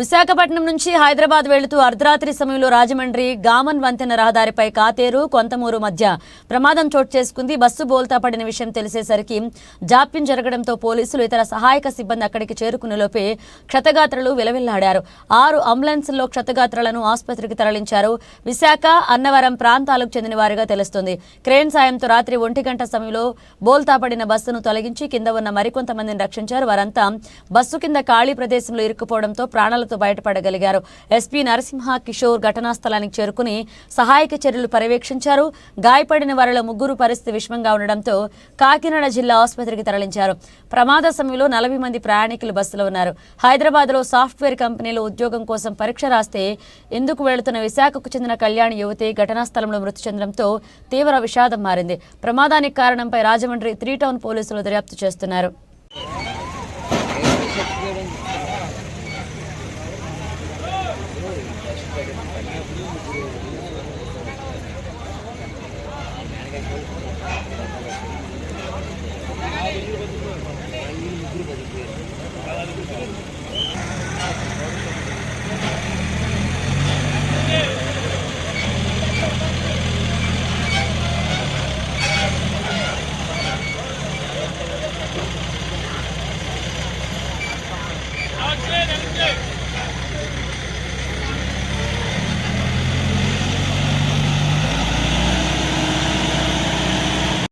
విశాఖపట్నం నుంచి హైదరాబాద్ వెళుతూ అర్ధరాత్రి సమయంలో రాజమండ్రి గామన్ వంతెన రహదారిపై కాతేరు కొంతమూరు మధ్య ప్రమాదం చోటు చేసుకుంది. బస్సు బోల్తా పడిన విషయం తెలిసేసరికి జాప్యం జరగడంతో పోలీసులు ఇతర సహాయక సిబ్బంది అక్కడికి చేరుకున్న లోపే క్షతగాత్రలు విలవిల్లాడారు. ఆరు అంబులెన్స్లో క్షతగాత్రలను ఆసుపత్రికి తరలించారు. విశాఖ అన్నవరం ప్రాంతాలకు చెందిన వారిగా తెలుస్తుంది. క్రేన్ సాయంతో రాత్రి ఒంటి గంట సమయంలో బోల్తా పడిన బస్సును తొలగించి కింద ఉన్న మరికొంతమందిని రక్షించారు. వారంతా బస్సు కింద ఖాళీ ప్రదేశంలో ఇరుక్కుపోవడంతో ప్రాణాలతో బయటపడగలిగారు. ఎస్పీ నరసింహ కిషోర్ ఘటనా స్థలానికి చేరుకుని సహాయక చర్యలు పర్యవేక్షించారు. గాయపడిన వారిలో ముగ్గురు పరిస్థితి విషమంగా ఉండడంతో కాకినాడ జిల్లా ఆసుపత్రికి తరలించారు. ప్రమాద సమయంలో నలభై మంది ప్రయాణికులు బస్సులో ఉన్నారు. హైదరాబాద్లో సాఫ్ట్వేర్ కంపెనీలో ఉద్యోగం కోసం పరీక్ష రాస్తే ఎందుకు వెళుతున్న విశాఖకు చెందిన కళ్యాణ్ యువతి ఘటనా స్థలంలో మృతి చెందడంతో తీవ్ర విషాదం మారింది. ప్రమాదానికి కారణంపై రాజమండ్రి త్రీ టౌన్ పోలీసులు దర్యాప్తు చేస్తున్నారు. Thank you.